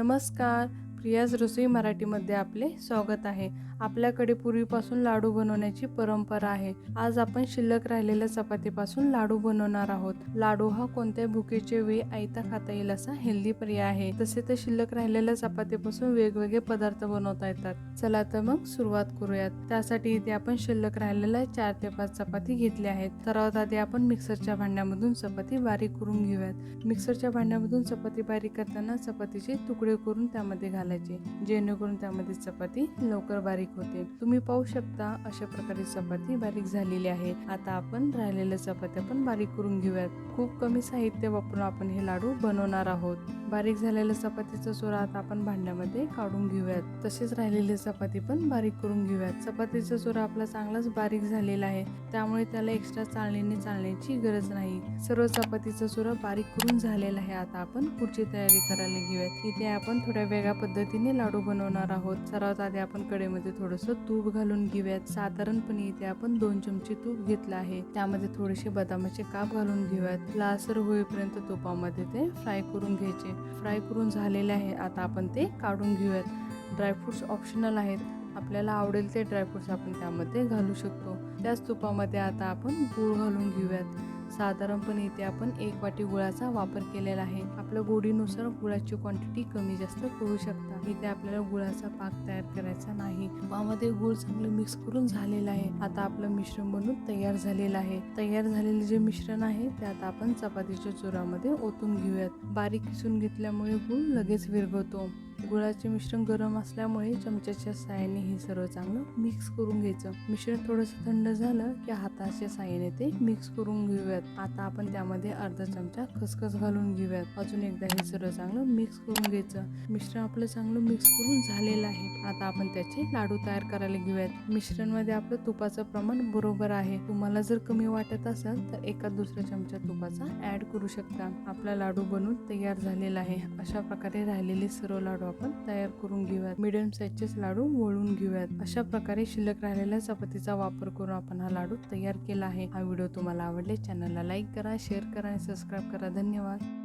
नमस्कार. प्रियाज रसोई मराठीमध्ये आपले स्वागत आहे. आपल्याकडे पूर्वीपासून लाडू बनवण्याची परंपरा आहे. आज आपण शिल्लक राहिलेल्या चपातीपासून लाडू बनवणार आहोत. लाडू हा कोणत्याही भुकेच्या वेळी आयता खाता येईल असा हेल्दी पर्याय आहे. तसे तर शिल्लक राहिलेल्या चपातीपासून वेगवेगळे पदार्थ बनवता येतात. चला तर मग सुरुवात करूयात. त्यासाठी इथे आपण शिल्लक राहिलेल्या चार ते पाच चपाती घेतल्या आहेत. सर्वात आधी आपण मिक्सरच्या भांड्यामधून चपाती बारीक करून घेऊयात. मिक्सरच्या भांड्यामधून चपाती बारीक करताना चपातीचे तुकडे करून त्यामध्ये घालायचे जेणेकरून त्यामध्ये चपाती लवकर बारीक होते तुम्ही पाहू शकता अशा प्रकारे चपाती बारीक झालेली आहे. आता आपण राहिलेल्या चपात्या पण बारीक करून घेऊयात. खूप कमी साहित्य वापरून आपण हे लाडू बनवणार आहोत. बारीक झालेल्या चपातीचा चुरा आता आपण भांड्यामध्ये काढून घेऊयात. तसेच राहिलेली चपाती पण बारीक करून घेऊयात. चपातीचा चुरा आपला चांगलाच बारीक झालेला आहे. त्यामुळे त्याला एक्स्ट्रा चाळणीने चालण्याची गरज नाही. सर्व चपातीचा चुरा बारीक करून झालेला आहे. आता आपण पुढची तयारी करायला घेऊयात. इथे आपण थोड्या वेगळ्या पद्धती पद्धतीने लाडू बनवणार आहोत. सर्वात आधी आपण कडेमध्ये थोडंसं तूप घालून घेऊयात. साधारणपणे इथे आपण दोन चमचे तूप घेतलं आहे. त्यामध्ये थोडेसे बदामाचे काप घालून घेऊयात. लालसर होईपर्यंत तुपामध्ये ते फ्राय करून घ्यायचे. फ्राय करून झालेले आहे. आता आपण ते काढून घेऊयात. ड्रायफ्रुट्स ऑप्शनल आहेत. आपल्याला आवडेल ते ड्रायफ्रुट्स आपण त्यामध्ये घालू शकतो. त्याच तुपामध्ये आता आपण गूळ घालून घेऊयात. साधारणपणे इथे आपण एक वाटी गुळाचा वापर केलेला आहे. आपल्या गोडीनुसार गुळाची क्वांटिटी कमी जास्त करू शकता. इथे आपल्याला गुळाचा पाक तयार करायचा नाही. तुपामध्ये गुळ चांगलं मिक्स करून झालेला आहे. आता आपलं मिश्रण बनून तयार झालेलं आहे. तयार झालेले जे मिश्रण आहे ते आता आपण चपातीच्या चुरामध्ये ओतून घेऊयात. बारीक किसून घेतल्यामुळे गुळ लगेच विरघळतो. गुळाचे मिश्रण गरम असल्यामुळे चमच्याच्या साहाय्याने हे सर्व चांगलं मिक्स करून घ्यायचं. मिश्रण थोडंसं थंड झालं की हाताच्या साहाय्याने ते मिक्स करून घेऊयात. आता आपण त्यामध्ये अर्धा चमचा खसखस घालून घेऊयात. अजून एकदा हे सर्व चांगलं मिक्स करून घ्यायचं. मिश्रण आपलं चांगलं मिक्स करून झालेलं आहे. आता आपण त्याचे लाडू तयार करायला घेऊयात. मिश्रणमध्ये आपलं तुपाचं प्रमाण बरोबर आहे. तुम्हाला जर कमी वाटत असेल तर एका दुसऱ्या चमचा तुपाचा ऍड करू शकता. आपला लाडू बनवून तयार झालेला आहे. अशा प्रकारे राहिलेले सर्व लाडू आपण तयार करून घेऊयात. मिडियम साईजचेच लाडू वळून घेऊयात. अशा प्रकारे शिल्लक राहिलेल्या चपातीचा वापर करून आपण हा लाडू तयार केला आहे. हा व्हिडिओ तुम्हाला आवडले चॅनलला लाईक करा शेअर करा आणि सबस्क्राईब करा. धन्यवाद.